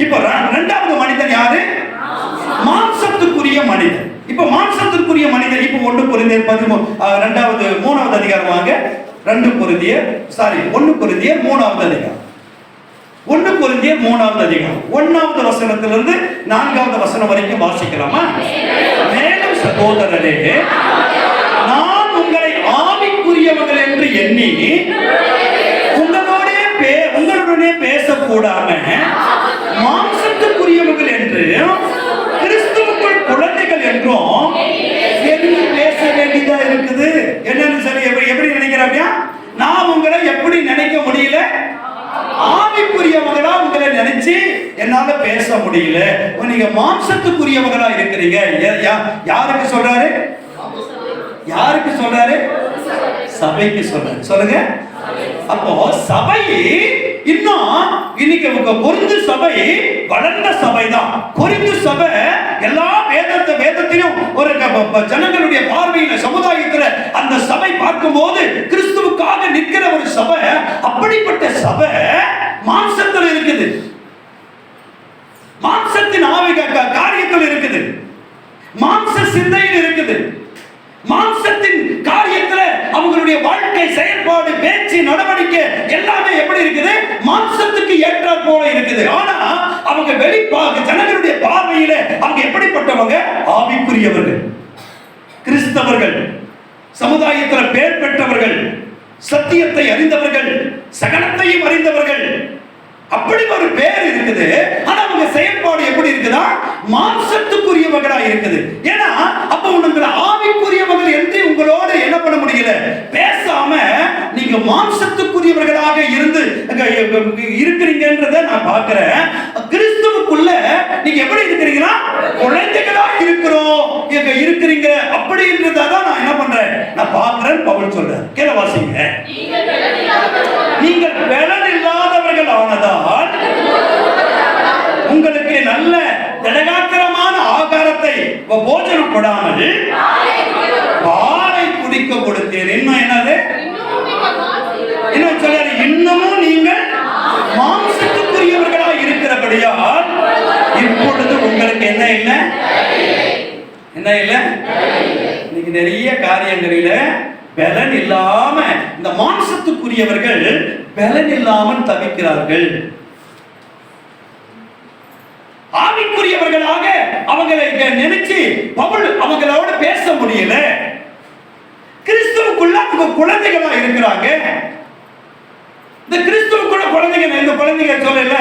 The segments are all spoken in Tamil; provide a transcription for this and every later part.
இப்ப ர- ரெண்டாவது மனிதன் யாரு? மாம்சத்துக்குரிய மனிதன். இப்ப மாம்சத்துக்குரிய மனிதன் இப்ப ஒன்று பொருந்தியர் பதிமூ ரெண்டாவது மூணாவது அதிகாரம் வாங்க ரெண்டு பொருந்திய சாரி ஒன்று பொருந்திய மூணாவது அதிகாரம். ஒன்று பொருந்திய மூணாவது அதிகாரம். ஒன்னாவது வசனத்திலிருந்து நான்காவது வசனம் வரைக்கும் வாசிக்கலாமா? மேலும் சகோதரரே நான் உங்களை ஆவிக்குரியவர்கள் என்று எண்ணி உங்களோட பே உங்களுடனே பேசக்கூடாம மாம்சத்துக்குரியவர்கள் என்று கிறிஸ்துவுக்குள் குழந்தைகள் என்றும் எண்ணி பேச வேண்டியதா இருக்குது என்னன்னு சொல்லி எப்படி எப்படி நினைக்கிறாங்க நான் உங்களை எப்படி நினைக்க முடியல ஆவிக்குரியவங்களா உங்களை நினைச்சு என்னால பேச முடியல. நீங்க மாம்சத்துக்குரியவங்களா இருக்கிறீங்க. யாருக்கு சொல்றாரு? யாருக்கு சொல்றாரு? சபைக்கு சொல்றாரு. சொல்லுங்க. அப்போ சபை இன்னும் இன்னைக்கு உங்க பொருந்து சபை வளர்ந்த சபை தான் குறிந்து சபை எல்லா வேதத்தை வேதத்திலும் ஒரு ஜனங்களுடைய பார்வையில சமுதாயத்துல அந்த சபை பார்க்கும்போது கிறிஸ்துவுக்காக நிற்கிற ஒரு சபை அப்படிப்பட்ட சபை மாம்சத்தில் இருக்குது. காரியத்தில் இருக்குது. மாம்ச சிந்தையில் இருக்குது. மாம்சத்தின் காரியத்துல அவங்களுடைய வாழ்க்கை செயல்பாடு பேச்சு நடவடிக்கை எல்லாமே எப்படி இருக்குது? மாம்சத்துக்கு ஏற்ற போல இருக்குது. ஆனா அவங்க வெளிப்பாக ஜனங்களுடைய பார்வையில அவங்க எப்படிப்பட்டவங்க? ஆவிக்குரியவர்கள். கிறிஸ்தவர்கள். சமுதாயத்துல பேர் பெற்றவர்கள். சத்தியத்தை அறிந்தவர்கள். சகலத்தையும் அறிந்தவர்கள். அப்படி ஒரு பேர் இருக்குது. ஆனா அவங்க செயல்பாடு எப்படி இருக்குதா? மாம்சத்துக்குரியவர்களா இருக்குது. ஏன்னா அப்ப உங்களை ஆவிக்குரியவர்கள் என்று உங்களோட என்ன பண்ண முடியல? பேசாம நீங்க மாம்சத்துக்குரியவர்களாக இருந்து இருக்கிறீங்கன்றத நான் பார்க்கிறேன். கிறிஸ்துவுக்குள்ள நீங்க எப்படி இருக்கிறீங்களா? குழந்தைகளா இருக்கிறோம். இங்க இருக்கிறீங்க அப்படின்றத தான் நான் என்ன பண்றேன்? நான் பார்க்கிறேன் பவுல் சொல்றேன் கீழே வாசிங்க. நீங்கள் பலன் இல்லாதவர்கள் உங்களுக்கு நல்ல திடகாத்திரமான ஆகாரத்தை போஜனம் கொடாமல் பாலை குடிக்க கொடுத்தேன். இன்னும் என்னது? இன்னும் சொல்றாரு இன்னமும் நீங்கள் மாம்சத்துக்குரியவர்களாக இருக்கிறபடியால் இப்பொழுது உங்களுக்கு என்ன இல்லை? என்ன இல்லை? இன்னைக்கு நிறைய காரியங்களில பலன் இல்லாம இந்த மாம்சத்துக்குரியவர்கள் பலன் இல்லாமல் தவிக்கிறார்கள். ஆவிக்குரியவர்களாக அவங்களை நினைச்சு பவுல் அவங்களோட பேச முடியல. கிறிஸ்துவுக்குள்ள அவங்க குழந்தைகளா இருக்கிறாங்க. இந்த கிறிஸ்துவுக்குள்ள குழந்தைங்க இந்த குழந்தைங்க சொல்லல.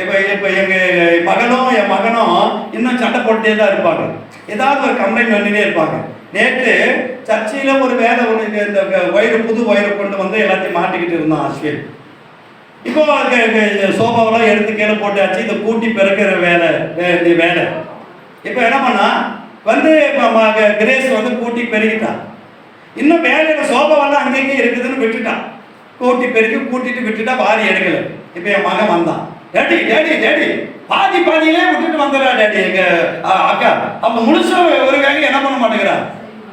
இப்போ இப்ப இப்ப எங்க மகனும் என் மகனும் இன்னும் சண்டை போட்டுட்டே தான் இருப்பாங்க. ஏதாவது ஒரு கம்ப்ளைண்ட் பண்ணிட்டே இருப்பாங்க. நேற்று சர்ச்சையில ஒரு வேலை ஒன்று இந்த ஒயரு புது ஒயரை கொண்டு வந்து எல்லாத்தையும் மாட்டிக்கிட்டு இருந்தான் அஸ்வின். இப்போ சோபாவெல்லாம் எடுத்து கீழே போட்டாச்சு இந்த கூட்டி பிறக்கிற வேலை வேலை. இப்போ என்ன பண்ணா வந்து இப்போ கிரேஸ் வந்து கூட்டி பெருகிட்டான் இன்னும் வேலையில சோபாவெல்லாம் அங்கங்கே இருக்குதுன்னு விட்டுட்டான் கூட்டி பெருக்கி கூட்டிட்டு விட்டுட்டா பாதி எடுக்கல. இப்போ என் மகன் வந்தான். டேடி டேடி டேடி பாதி பாதியிலே விட்டுட்டு வந்துடுறா டேடி எங்க அ, அக்கா. அப்ப முழுசும் ஒரு வேலையை என்ன பண்ண மாட்டேங்கிறா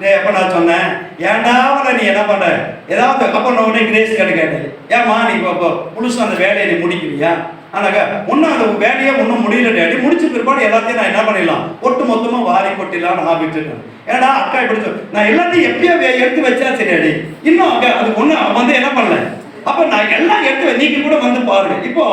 டேய் நான் சொன்னேன்? ஏன்டா அவளை நீ என்ன பண்ற ஏதாவது அப்ப நான் உடனே கிரேஸ் கேட்டு கேட்டேன் ஏம்மா நீ இப்போ இப்போ அந்த வேலையை நீ முடிக்கலையா ஆனாக்கா ஒன்றும் அந்த வேலையை ஒன்றும் முடியல டேடி முடிச்ச பிற்பாடு எல்லாத்தையும் நான் என்ன பண்ணிடலாம்? ஒட்டு மொத்தமாக வாரி கொட்டிடலாம் நான் விட்டுட்டேன். ஏன்னா அக்கா இப்படி சொல் நான் எல்லாத்தையும் எப்பயோ வே- எடுத்து வச்சா டேடி. இன்னும் அக்கா அது ஒன்றும் வந்து என்ன பண்ணல? அப்ப நான் எல்லாம் எடுத்து நீங்க கூட வந்து பாருங்க. இப்போ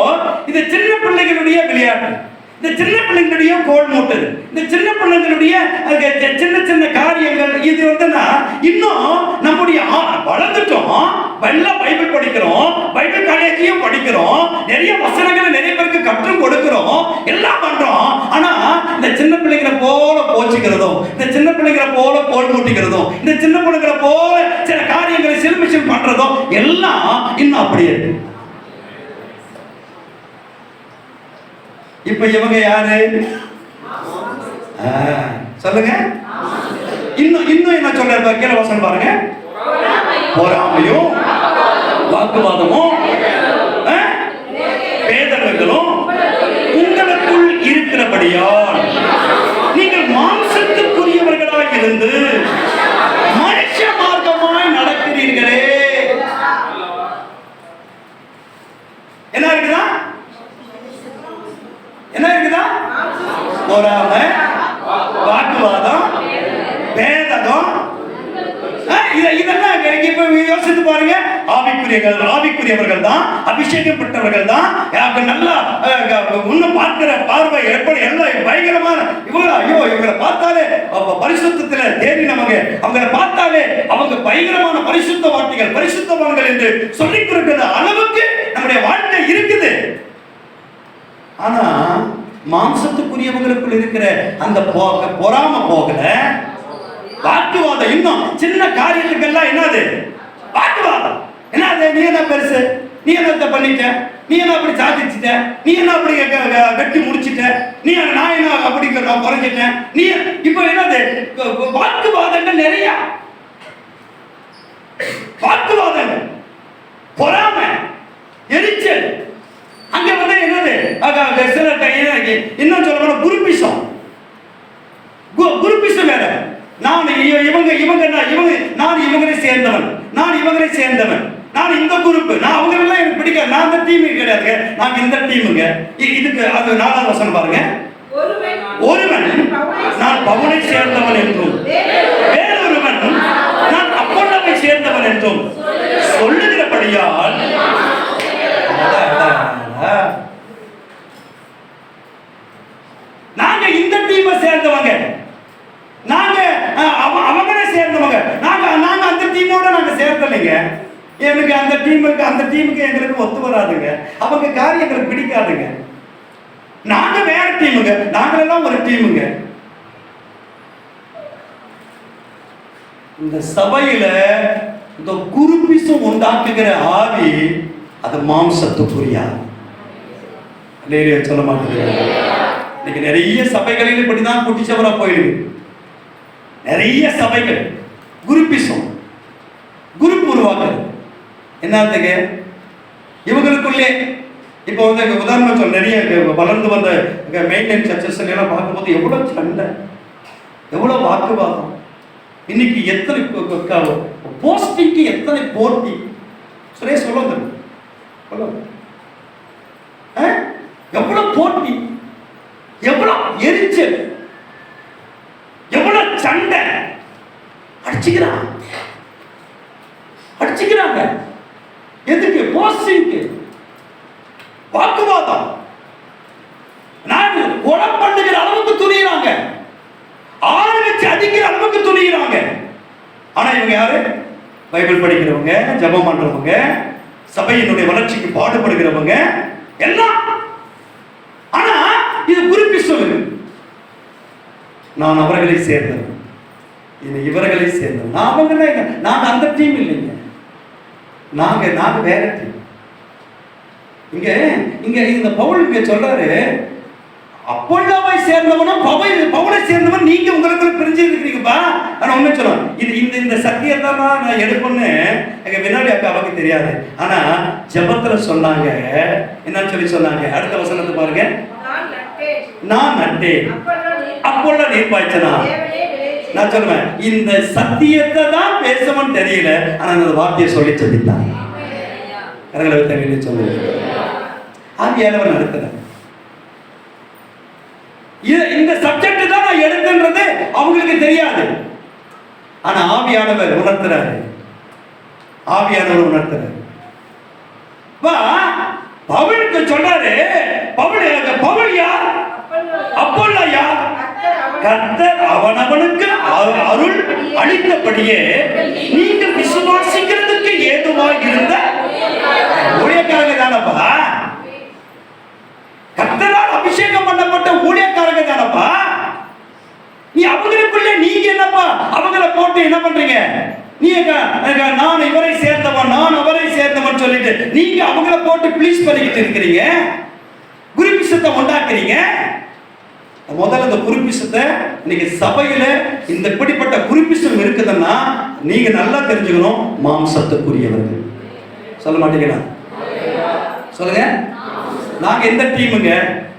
இது சின்ன பிள்ளைகளுடைய விளையாட்டு. இந்த சின்ன பிள்ளைங்களுடைய கோல் மூட்டது இந்த சின்ன பிள்ளைங்களுடைய அது சின்ன சின்ன காரியங்கள் இது வந்துன்னா இன்னும் நம்முடைய வளர்ந்துட்டோம் நல்லா பைபிள் படிக்கிறோம் பைபிள் காலேஜையும் படிக்கிறோம் நிறைய வசனங்களை நிறைய பேருக்கு கற்றும் கொடுக்கிறோம் எல்லாம் பண்றோம். ஆனா இந்த சின்ன பிள்ளைங்களை போல போச்சுக்கிறதும் இந்த சின்ன பிள்ளைங்களை போல போல் மூட்டிக்கிறதும் இந்த சின்ன பிள்ளைங்களை போல சில காரியங்களை சிலுமிஷன் பண்றதும் எல்லாம் இன்னும் அப்படியே இருக்கு. இப்ப இவங்க யாரு? சொல்லுங்க. இன்னும் இன்னும் என்ன சொல்றாரு கீழே வசனம் பாருங்க. பொறாமையும் வாக்குவாதமும் ஆ, உங்களுக்குள் இருக்கிறபடியால் நீங்கள் மாம்சத்துக்குரியவர்களாக இருந்து மனுஷ மார்க்கமாய் நடக்கிறீர்களே என்ன இருக்குதா என்ன இருக்குதா பொறாமை வாக்குவாதம் பேதகம் ஆ, இத- இதெல்லாம் இங்க இப்ப யோசித்து பாருங்க. ஆவிக்குரியவர்கள் ஆவிக்குரியவர்கள் தான் அபிஷேகப்பட்டவர்கள் தான் அவங்க நல்லா அஹ், க- இன்னும் பார்க்கிற பார்வை எப்படி எல்லாம் பயங்கரமான இவங்க ஐயோ இவங்களை பார்த்தாலே அவங்க பரிசுத்தத்துல தேடினவங்க அவங்களை பார்த்தாலே அவங்க பயங்கரமான பரிசுத்த வார்த்தைகள் பரிசுத்தவான்கள் என்று சொல்லிக் கொடுக்கிற அளவுக்கு நம்முடைய வாழ்க்கை இருக்குது. ஆனா மாம்சத்துக்குரியவங்களுக்குள் இருக்கிற அந்த போ- பொறாம போகல. வாக்குவாதம் இன்னும் சின்ன காரியத்துக்கெல்லாம் என்னது? வாக்குவாதம். என்னது? நீ என்ன பெருசு? நீ என்ன பண்ணிட்ட? நீ என்ன அப்படி சாதிச்சிட்ட? நீ என்ன அப்படி வெட்டி முடிச்சிட்ட? நீ நான் என்ன அப்படி குறைஞ்சிட்டேன் நீ இப்போ என்னது? வாக்குவாதங்கள் நிறைய வாக்குவாதங்கள் பொறாமை எரிச்சல் அங்க வந்து என்னது அங்க- அங்க சில க- என்ன- இன்னும் சொல்ல போனா குருபிசம் கு- குருபிசம் வேற நான் இ- இவங்க இவங்க நான் இவங்க நான் இவங்களை சேர்ந்தவன் நான் இவங்களை சேர்ந்தவன் நான் இந்த குரூப் நான் அவங்க எல்லாம் எனக்கு பிடிக்காது நான் அந்த டீம் கிடையாதுங்க நான் இந்த டீமுங்க இ- இதுக்கு அது நாலாம் வசனம் பாருங்க. ஒருவன் நான் பவுனை சேர்ந்தவன் என்றும் வேறொருவன் நான் அப்பொல்லவை சேர்ந்தவன் என்றும் சொல்லுகிறபடியால் நாங்க இந்த டீமை சேர்ந்தவங்க. நாங்க அவ- அவங்களே சேர்ந்தவங்க. நாங்க நாங்க அந்த டீமோட நாங்க சேர்ந்தலைங்க எனக்கு அந்த டீமுக்கு அந்த டீமுக்கு எங்களுக்கு ஒத்து வராதுங்க. அவங்க காரியம் எங்களுக்கு பிடிக்காதுங்க. நாங்க வேற டீமுங்க. நாங்களெல்லாம் ஒரு டீமுங்க. இந்த சபையில இந்த குருபிசம் உண்டாக்குகிற ஆவி அது மாம்சத்து ஆவி. சொல்ல மாட்டேங்குது இன்னைக்கு நிறைய சபைகளில் இப்படிதான் குட்டிச்சவரா போயிடுது. நிறைய சபைகள் குருப்பிசம் குரூப் உருவாக்குறது என்னத்துக்கு இவங்களுக்குள்ளே இப்போ வந்து இங்கே உதாரணம் சொல்ல நிறைய வளர்ந்து வந்த மெயின்டைன் சர்ச்சஸ் எல்லாம் பார்க்கும்போது எவ்வளோ சண்டை எவ்வளோ வாக்குவாதம். இன்னைக்கு எத்தனை போஸ்டிங்க்கு எத்தனை போட்டி? சுரேஷ் சொல்லுங்க. சொல்லுங்க. ஆ? போட்டி? எவ்வளோ எரிச்சல் எவ்வளவு சண்டை அடிச்சுக்கிறான் அடிச்சுக்கிறாங்க எதுக்கு போஸ்டிங்க்கு வாக்குவாதம் நான் கொலை பண்ணுகிற அளவுக்கு துணியிறாங்க ஆள் வச்சு அடிக்கிற அளவுக்கு ஆனா இவங்க யாரு? பைபிள் படிக்கிறவங்க ஜெபம் பண்றவங்க சபையினுடைய வளர்ச்சிக்கு பாடுபடுகிறவங்க எல்லாம். ஆனா இது குறிப்பி சொல்லுங்க நான் அவர்களை சேர்ந்தவன். இனி இவர்களை சேர்ந்தவன். நான் அவங்க நாங்க அந்த டீம் இல்லைங்க. நாங்க நாங்க வேற டீம் இங்க இங்க இந்த பவுல் இங்க சொல்றாரு அப்பொல்லாவை சேர்ந்தவனும் பவுல் பவுலை சேர்ந்தவன் நீங்க உங்களுக்குள்ள பிரிஞ்சு இருக்கிறீங்கப்பா. ஆனா ஒண்ணு சொல்லுவேன் இது இந்த இந்த சத்தியத்தை தான் நான் எடுப்பேன்னு எங்க வினாடி அக்கா அவருக்கு தெரியாது. ஆனா ஜெபத்துல சொன்னாங்க. என்னன்னு சொல்லி சொன்னாங்க. அடுத்த வசனத்தை பாருங்க. நான் நட்டேன். அப்பொல்ல நீர் பாய்ச்சனா? நான் சொல்லுவேன். இந்த சத்தியத்தை தான் பேசவன் தெரியல. ஆனா அந்த வார்த்தையை சொல்லி சொல்லித்தான். கரங்களை சொல்லுங்க ஆவியானவன் இது இந்த சப்ஜெக்ட் தான் நான் எடுத்துன்றது அவங்களுக்கு தெரியாது. ஆனா ஆவியானவர் உணர்த்துறாரு. ஆவியானவர் உணர்த்துறாரு. வா பவுலுக்கு சொல்றாரு பவுல் பவுல் யார்? அப்போல்லா யார்? கர்த்தர் அவனவனுக்கு அருள் அளித்தபடியே நீங்கள் விசுவாசிக்கிறதுக்கு ஏதுவாக இருந்த ஊழியக்காரங்க தானப்பா கர்த்தரால் அபிஷேகம் பண்ணப்பட்ட என்னப்பா? நீ அவங்களுக்குள்ள நீங்க என்னப்பா? அவங்கள போட்டு என்ன பண்றீங்க? நீங்க நான் இவரை சேர்ந்தவன் நான் அவரை சேர்ந்தவன் சொல்லிட்டு நீங்க அவங்கள போட்டு ப்ளீஸ் பண்ணிக்கிட்டு இருக்கிறீங்க? குருபிசத்தை உண்டாக்குறீங்க? முதல்ல இந்த குறிப்பிசத்தை இன்னைக்கு சபையில இந்த இப்படிப்பட்ட குறிப்பிசம் இருக்குதுன்னா நீங்க நல்லா தெரிஞ்சுக்கணும் மாம்சத்துக்குரியவர்கள். சொல்ல மாட்டீங்களா? சொல்லுங்க. நாங்க எந்த டீமுங்க?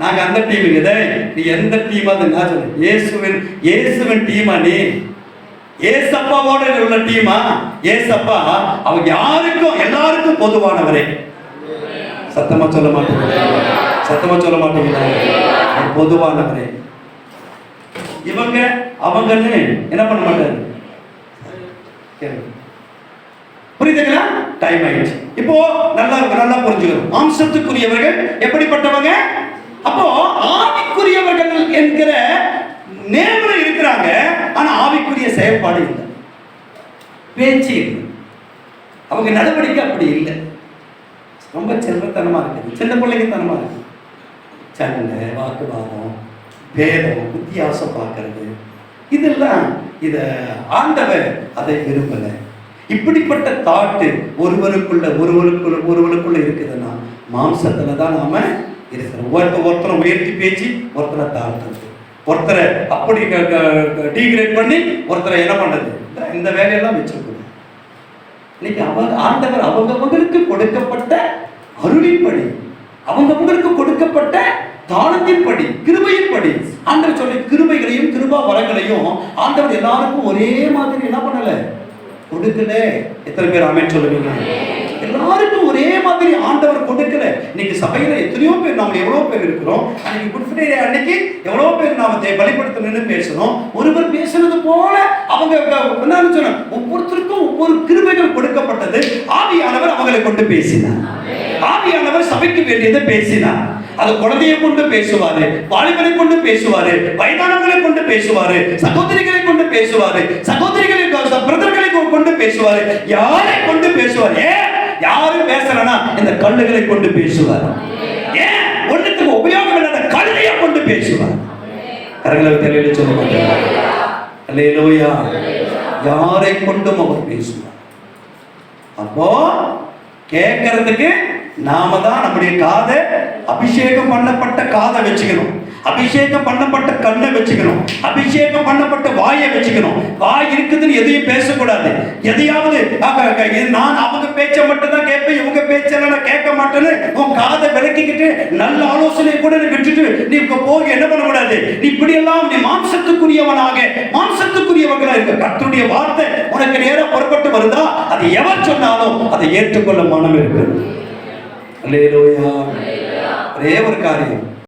நாங்க அந்த டீமுங்க. டேய் நீ எந்த டீமா அது நான் சொல்லு இயேசுவின் இயேசுவின் டீமா நீ? ஏசப்பாவோட உள்ள டீமா? ஏசப்பா அவங்க யாருக்கும் எல்லாருக்கும் பொதுவானவரே. சத்தமா சொல்ல மாட்டேங்க சத்தமா சொல்ல மாட்டீங்களா? பொதுவானவரே. இவங்க அவங்கன்னு என்ன பண்ண மாட்டாரு? புரியுதுங்களா? டைம் ஆயிடுச்சு. இப்போ நல்லா நல்லா புரிஞ்சுக்கணும் மாம்சத்துக்குரியவர்கள் எப்படிப்பட்டவங்க? அப்போ ஆவிக்குரியவர்கள் என்கிற நேர்ல இருக்கிறாங்க ஆனா ஆவிக்குரிய செயல்பாடு இல்லை. பேச்சு இல்லை. அவங்க நடவடிக்கை அப்படி இல்லை. ரொம்ப செல்லத்தனமா இருக்குது. சின்ன பிள்ளைங்கத்தனமா இருக்கு சண்டை வாக்குவாதம் பேதம் வித்தியாசம் பார்க்கறது. இதெல்லாம் இதை ஆண்டவர் அதை விரும்பலை. இப்படிப்பட்ட தாட்டு ஒருவருக்குள்ள ஒருவருக்குள்ள ஒருவருக்குள்ள இருக்குதுன்னா மாம்சத்துல தான் நாம இருக்கிறோம். ஒருத்தர் ஒருத்தரை உயர்த்தி பேச்சு ஒருத்தரை தாழ்த்துறது. ஒருத்தரை அப்படி டீக்ரேட் பண்ணி ஒருத்தரை என்ன பண்றது? இந்த- வேலையெல்லாம் வச்சிருக்கணும். இன்னைக்கு அவங்க ஆண்டவர் அவங்கவங்களுக்கு கொடுக்கப்பட்ட அருளின்படி அவங்கவங்களுக்கு கொடுக்கப்பட்ட தானத்தின்படி கிருபையின்படி ஆண்டவர் சொல்லி கிருபைகளையும் கிருபா வரங்களையும் ஆண்டவர் எல்லாருக்கும் ஒரே மாதிரி என்ன பண்ணலை? கொடுக்கல. எத்தனை பேர் ஆமென் சொல்லுவீங்க? எல்லாருக்கும் ஒரே மாதிரி ஆண்டவர் கொடுக்கல. இன்னைக்கு சபையில எத்தனையோ பேர் நாம எவ்வளவு பேர் இருக்கிறோம். அன்னைக்கு குட் ஃப்ரைடே அன்னைக்கு எவ்வளவு பேர் நாம பலிப்படுத்தணும்னு பேசணும் ஒருவர் பேசுனது போல அவங்க என்னன்னு சொன்ன ஒவ்வொருத்தருக்கும் ஒவ்வொரு கிருபைகள் கொடுக்கப்பட்டது. ஆவியானவர் அவங்களை கொண்டு பேசினார். ஆவியானவர் சபைக்கு வேண்டியதை பேசினார். அது குழந்தையை கொண்டு பேசுவாரு வாலிபனை கொண்டு பேசுவாரு வயதானவர்களை கொண்டு பேசுவாரு சகோதரிகளை கொண்டு பேசுவாரு சகோதரிகளை பிரதர்களை கொண்டு பேசுவார். யாரை கொண்டு பேசுவார்? ஏன் யாரும் பேசலனா இந்த கல்லுகளை கொண்டு பேசுவார். ஏன் ஒண்ணுத்துக்கு உபயோகம் இல்லாத கல்லையை கொண்டு பேசுவார். கரங்களை தெரியல சொல்ல மாட்டேன் அல்லேலூயா யாரை கொண்டும் அவர் பேசுவார்? அப்போ கேட்கறதுக்கு நாம தான் நம்முடைய காதை அபிஷேகம் பண்ணப்பட்ட காதை வச்சுக்கணும். அபிஷேகம் பண்ணப்பட்ட கண்ணை வச்சுக்கணும். அபிஷேகம் பண்ணப்பட்ட வாயை வச்சுக்கணும். வாய் இருக்குதுன்னு எதையும் பேசக்கூடாது. எதையாவது நான் அவங்க பேச்ச மட்டும் தான் கேட்பேன் இவங்க பேச்செல்லாம் நான் கேட்க மாட்டேன்னு உன் காதை விளக்கிக்கிட்டு நல்ல ஆலோசனை கூட விட்டுட்டு நீ இப்ப போக என்ன பண்ணக்கூடாது? நீ இப்படியெல்லாம் நீ மாம்சத்துக்குரியவனாக மாம்சத்துக்குரியவங்களா இருக்க. கர்த்தருடைய வார்த்தை உனக்கு நேரா புறப்பட்டு வருதா? அது எவர் சொன்னாலும் அதை ஏற்றுக்கொள்ள மனம் இருக்கு அல்லேலூயா ஒரே ஒரு காரியம்.